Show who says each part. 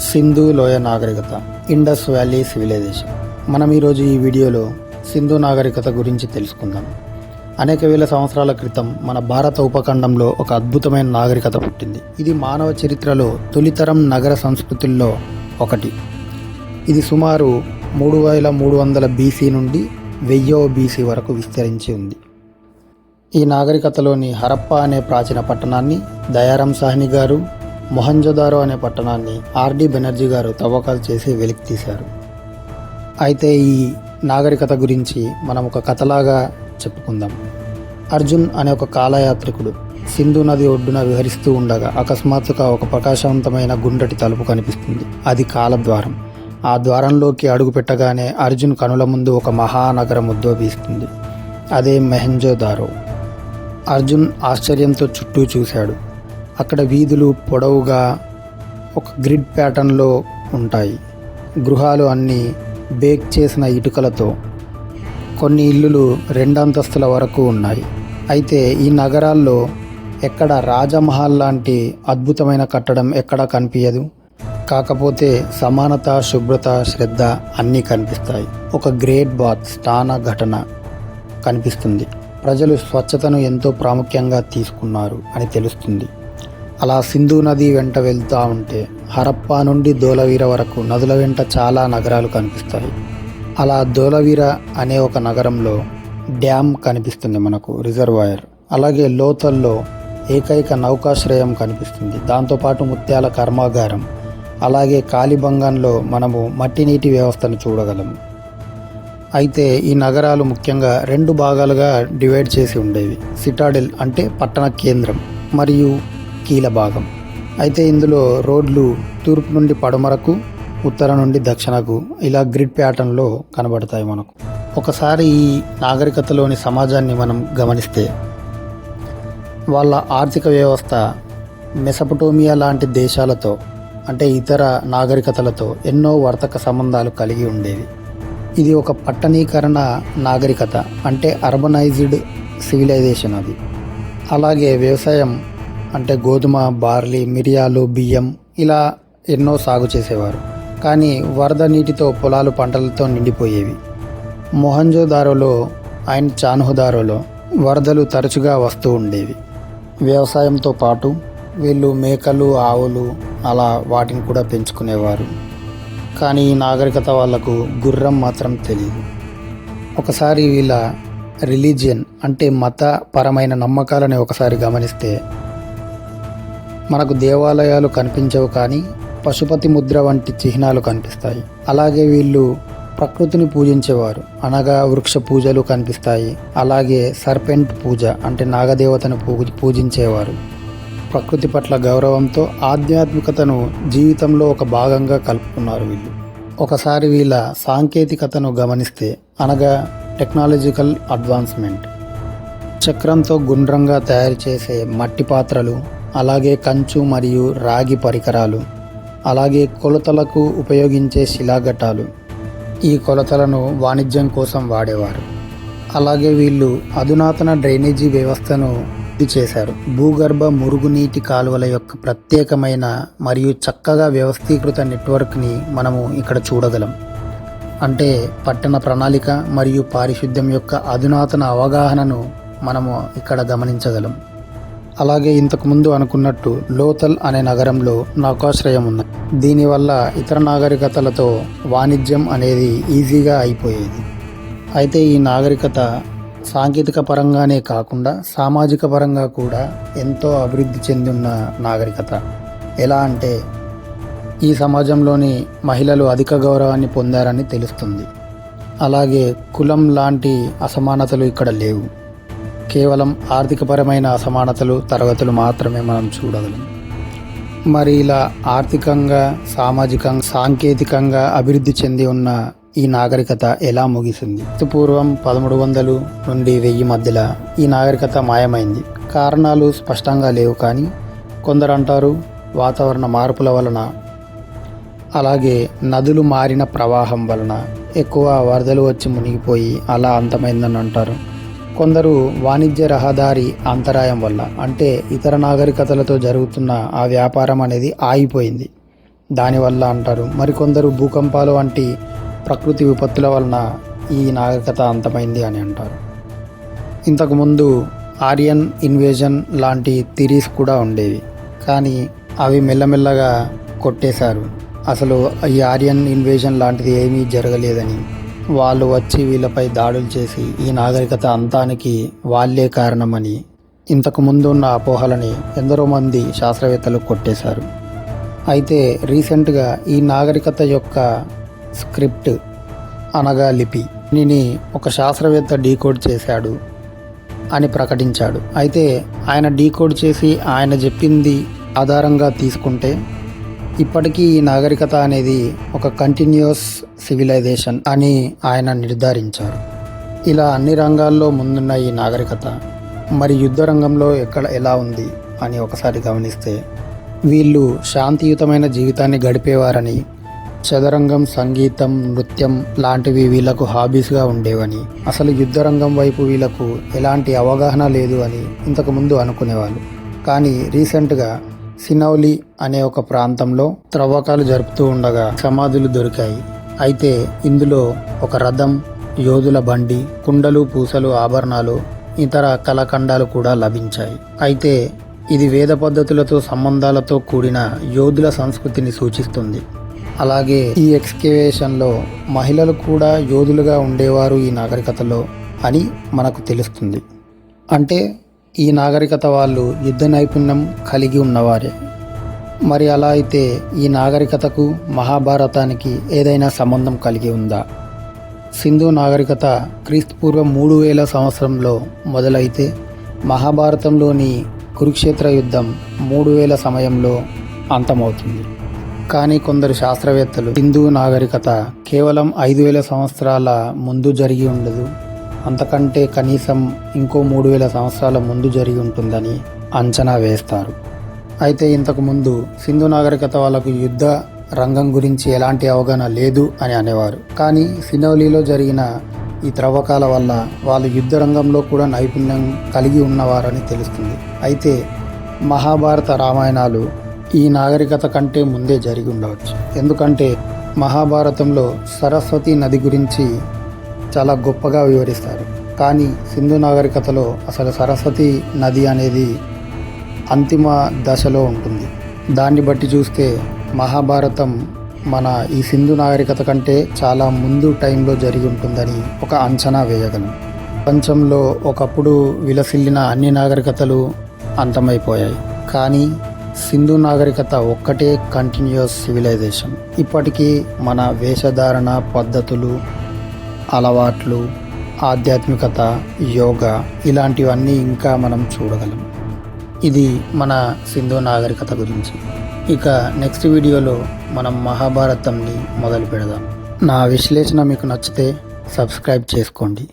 Speaker 1: సింధు లోయ నాగరికత Indus valley civilisation. మనం ఈరోజు ఈ వీడియోలో సింధు నాగరికత గురించి తెలుసుకుందాం. అనేక వేల సంవత్సరాల క్రితం మన భారత ఉపఖండంలో ఒక అద్భుతమైన నాగరికత పుట్టింది. ఇది మానవ చరిత్రలో తొలితరం నగర సంస్కృతుల్లో ఒకటి. ఇది సుమారు మూడు వేల మూడు వందల బీసీ నుండి వెయ్యో బీసీ వరకు విస్తరించి ఉంది. ఈ నాగరికతలోని హరప్ప అనే ప్రాచీన పట్టణాన్ని దయారాం సాహ్ని గారు మొహంజోదారో అనే పట్టణాన్ని ఆర్డి బెనర్జీ గారు తవ్వకాలు చేసి వెలికి తీశారు. అయితే ఈ నాగరికత గురించి మనం ఒక కథలాగా చెప్పుకుందాం. అర్జున్ అనే ఒక కాలయాత్రికుడు సింధు నది ఒడ్డున విహరిస్తూ ఉండగా అకస్మాత్తుగా ఒక ప్రకాశవంతమైన గుండ్రటి తలుపు కనిపిస్తుంది. అది కాలద్వారం. ఆ ద్వారంలోకి అడుగు పెట్టగానే అర్జున్ కనుల ముందు ఒక మహానగరం ఉద్భవిస్తుంది అదే మెహంజోదారో. అర్జున్ ఆశ్చర్యంతో చుట్టూ చూశాడు. అక్కడ వీధులు పొడవుగా ఒక గ్రిడ్ ప్యాటర్న్లో ఉంటాయి. గృహాలు అన్నీ బేక్ చేసిన ఇటుకలతో కొన్ని ఇల్లులు రెండంతస్తుల వరకు ఉన్నాయి. అయితే ఈ నగరాల్లో ఎక్కడ రాజమహల్ లాంటి అద్భుతమైన కట్టడం ఎక్కడా కనిపించదు కాకపోతే సమానత శుభ్రత శ్రద్ధ అన్నీ కనిపిస్తాయి. ఒక గ్రేట్ బాత్ స్నాన ఘటన కనిపిస్తుంది. ప్రజలు స్వచ్ఛతను ఎంతో ప్రాముఖ్యంగా తీసుకున్నారు అని తెలుస్తుంది. అలా సింధు నది వెంట వెళ్తూ ఉంటే హరప్పా నుండి దోలవీర వరకు నదుల వెంట చాలా నగరాలు కనిపిస్తాయి. అలా దోలవీర అనే ఒక నగరంలో డ్యామ్ కనిపిస్తుంది మనకు రిజర్వాయర్. అలాగే లోతల్లో ఏకైక నౌకాశ్రయం కనిపిస్తుంది. దాంతోపాటు ముత్యాల కర్మాగారం. అలాగే కాలిబంగంలో మనము మట్టి నీటి వ్యవస్థను చూడగలము అయితే ఈ నగరాలు ముఖ్యంగా రెండు భాగాలుగా డివైడ్ చేసి ఉండేవి. సిటాడెల్ అంటే పట్టణ కేంద్రం మరియు కీల భాగం అయితే ఇందులో రోడ్లు తూర్పు నుండి పడమరకు ఉత్తర నుండి దక్షిణకు ఇలా గ్రిడ్ ప్యాటర్న్లో కనబడతాయి మనకు. ఒకసారి ఈ నాగరికతలోని సమాజాన్ని మనం గమనిస్తే వాళ్ళ ఆర్థిక వ్యవస్థ మెసపటోమియా లాంటి దేశాలతో అంటే ఇతర నాగరికతలతో ఎన్నో వర్తక సంబంధాలు కలిగి ఉండేవి. ఇది ఒక పట్టణీకరణ నాగరికత అంటే అర్బనైజ్డ్ సివిలైజేషన్ అది. అలాగే వ్యవసాయం అంటే గోధుమ బార్లీ మిరియాలు బియ్యం ఇలా ఎన్నో సాగు చేసేవారు. కానీ వరద నీటితో పొలాలు పంటలతో నిండిపోయేవి. మొహంజోదారోలో ఆయన చాన్హుదారోలో వరదలు తరచుగా వస్తూ ఉండేవి. వ్యవసాయంతో పాటు వీళ్ళు మేకలు ఆవులు అలా వాటిని కూడా పెంచుకునేవారు. కానీ ఈ నాగరికత వాళ్ళకు గుర్రం మాత్రం తెలియదు ఒకసారి వీళ్ళ రిలీజియన్ అంటే మతపరమైన నమ్మకాలని ఒకసారి గమనిస్తే మనకు దేవాలయాలు కనిపించవు కానీ పశుపతి ముద్ర వంటి చిహ్నాలు కనిపిస్తాయి. అలాగే వీళ్ళు ప్రకృతిని పూజించేవారు. అనగా వృక్ష పూజలు కనిపిస్తాయి. అలాగే సర్పెంట్ పూజ అంటే నాగదేవతను పూ పూజించేవారు. ప్రకృతి పట్ల గౌరవంతో ఆధ్యాత్మికతను జీవితంలో ఒక భాగంగా కలుపుకున్నారు వీళ్ళు. ఒకసారి వీళ్ళ సాంకేతికతను గమనిస్తే అనగా టెక్నాలజికల్ అడ్వాన్స్మెంట్. చక్రంతో గుండ్రంగా తయారు చేసే మట్టి పాత్రలు అలాగే కంచు మరియు రాగి పరికరాలు అలాగే కొలతలకు ఉపయోగించే శిలాఘటాలు. ఈ కొలతలను వాణిజ్యం కోసం వాడేవారు. అలాగే వీళ్ళు అధునాతన డ్రైనేజీ వ్యవస్థను ఇది చేశారు. భూగర్భ మురుగునీటి కాలువల యొక్క ప్రత్యేకమైన మరియు చక్కగా వ్యవస్థీకృత నెట్వర్క్ని మనము ఇక్కడ చూడగలం. అంటే పట్టణ ప్రణాళిక మరియు పారిశుద్ధ్యం యొక్క అధునాతన అవగాహనను మనము ఇక్కడ గమనించగలం. అలాగే ఇంతకుముందు అనుకున్నట్టు లోతల్ అనే నగరంలో నౌకాశ్రయం ఉంది. దీనివల్ల ఇతర నాగరికతలతో వాణిజ్యం అనేది ఈజీగా అయిపోయేది. అయితే ఈ నాగరికత సాంకేతిక పరంగానే కాకుండా సామాజిక పరంగా కూడా ఎంతో అభివృద్ధి చెందిన నాగరికత. ఎలా అంటే ఈ సమాజంలోని మహిళలు అధిక గౌరవాన్ని పొందారని తెలుస్తుంది. అలాగే కులం లాంటి అసమానతలు ఇక్కడ లేవు. కేవలం ఆర్థికపరమైన అసమానతలు తరగతులు మాత్రమే మనం చూడగలం. మరి ఇలా ఆర్థికంగా సామాజికంగా సాంకేతికంగా అభివృద్ధి చెంది ఉన్న ఈ నాగరికత ఎలా ముగిసింది? పూర్వం పదమూడు వందలు నుండి వెయ్యి మధ్యలో ఈ నాగరికత మాయమైంది. కారణాలు స్పష్టంగా లేవు కానీ కొందరు అంటారు వాతావరణ మార్పుల వలన అలాగే నదులు మారిన ప్రవాహం వలన ఎక్కువ వరదలు వచ్చి మునిగిపోయి అలా అంతమైందని అంటారు. కొందరు వాణిజ్య రహదారి అంతరాయం వల్ల అంటే ఇతర నాగరికతలతో జరుగుతున్న ఆ వ్యాపారం అనేది ఆగిపోయింది. దానివల్ల అంటారు మరికొందరు భూకంపాలు వంటి ప్రకృతి విపత్తుల వలన ఈ నాగరికత అంతమైంది అని అంటారు. ఇంతకుముందు ఆర్యన్ ఇన్వేజన్ లాంటి థిరీస్ కూడా ఉండేవి కానీ అవి మెల్లమెల్లగా కొట్టేశారు. అసలు ఈ ఆర్యన్ ఇన్వేజన్ లాంటిది ఏమీ జరగలేదని వాళ్ళు వచ్చి వీళ్ళపై దాడులు చేసి ఈ నాగరికత అంతానికి వాళ్ళే కారణమని ఇంతకు ముందు ఉన్న అపోహలని ఎందరో మంది శాస్త్రవేత్తలు కొట్టేశారు. అయితే రీసెంట్గా ఈ నాగరికత యొక్క స్క్రిప్ట్ అనగా లిపి. దీనిని ఒక శాస్త్రవేత్త డీకోడ్ చేశాడు అని ప్రకటించాడు. అయితే ఆయన డీకోడ్ చేసి ఆయన చెప్పింది ఆధారంగా తీసుకుంటే ఇప్పటికీ ఈ నాగరికత అనేది ఒక కంటిన్యూస్ సివిలైజేషన్ అని ఆయన నిర్ధారించారు. ఇలా అన్ని రంగాల్లో ముందున్న ఈ నాగరికత మరి యుద్ధ రంగంలో ఎక్కడ ఎలా ఉంది అని ఒకసారి గమనిస్తే వీళ్ళు శాంతియుతమైన జీవితాన్ని గడిపేవారని చదరంగం సంగీతం నృత్యం లాంటివి వీళ్ళకు హాబీస్గా ఉండేవని అసలు యుద్ధ రంగం వైపు వీళ్ళకు ఎలాంటి అవగాహన లేదు అని ఇంతకుముందు అనుకునేవాళ్ళు. కానీ రీసెంట్గా సినౌలి అనే ఒక ప్రాంతంలో త్రవ్వకాలు జరుపుతూ ఉండగా సమాధులు దొరికాయి. అయితే ఇందులో ఒక రథం యోధుల బండి కుండలు పూసలు ఆభరణాలు ఇతర కళఖండాలు కూడా లభించాయి. అయితే ఇది వేద పద్ధతులతో సంబంధాలతో కూడిన యోధుల సంస్కృతిని సూచిస్తుంది. అలాగే ఈ ఎక్స్కేవేషన్లో మహిళలు కూడా యోధులుగా ఉండేవారు ఈ నాగరికతలో అని మనకు తెలుస్తుంది. అంటే ఈ నాగరికత వాళ్ళు యుద్ధ నైపుణ్యం కలిగి ఉన్నవారే. మరి అలా అయితే ఈ నాగరికతకు మహాభారతానికి ఏదైనా సంబంధం కలిగి ఉందా? సింధు నాగరికత క్రీస్తుపూర్వం మూడు వేల సంవత్సరంలో మొదలైతే మహాభారతంలోని కురుక్షేత్ర యుద్ధం మూడు వేల సమయంలో అంతమవుతుంది. కానీ కొందరు శాస్త్రవేత్తలు హిందూ నాగరికత కేవలం ఐదు వేల సంవత్సరాల ముందు జరిగి ఉండదు. అంతకంటే కనీసం ఇంకో మూడు వేల సంవత్సరాల ముందు జరిగి ఉంటుందని అంచనా వేస్తారు. అయితే ఇంతకుముందు సింధు నాగరికత వాళ్ళకు యుద్ధ రంగం గురించి ఎలాంటి అవగాహన లేదు అని అనేవారు. కానీ సినౌలీలో జరిగిన ఈ త్రవ్వకాల వల్ల వాళ్ళు యుద్ధ రంగంలో కూడా నైపుణ్యం కలిగి ఉన్నవారని తెలుస్తుంది. అయితే మహాభారత రామాయణాలు ఈ నాగరికత కంటే ముందే జరిగి ఉండవచ్చు. ఎందుకంటే మహాభారతంలో సరస్వతి నది గురించి చాలా గొప్పగా వివరిస్తారు. కానీ సింధు నాగరికతలో అసలు సరస్వతి నది అనేది అంతిమ దశలో ఉంటుంది. దాన్ని బట్టి చూస్తే మహాభారతం మన ఈ సింధు నాగరికత కంటే చాలా ముందు టైంలో జరిగి ఉంటుందని ఒక అంచనా వేయగలం. ప్రపంచంలో ఒకప్పుడు విలసిల్లిన అన్ని నాగరికతలు అంతమైపోయాయి. కానీ సింధు నాగరికత ఒక్కటే కంటిన్యూస్ సివిలైజేషన్ ఇప్పటికీ మన వేషధారణ పద్ధతులు అలవాట్లు ఆధ్యాత్మికత యోగా ఇలాంటివన్నీ ఇంకా మనం చూడగలం. ఇది మన సింధు నాగరికత గురించి. ఇక నెక్స్ట్ వీడియోలో మనం మహాభారతంని మొదలు పెడదాం. నా విశ్లేషణ మీకు నచ్చితే సబ్స్క్రైబ్ చేసుకోండి.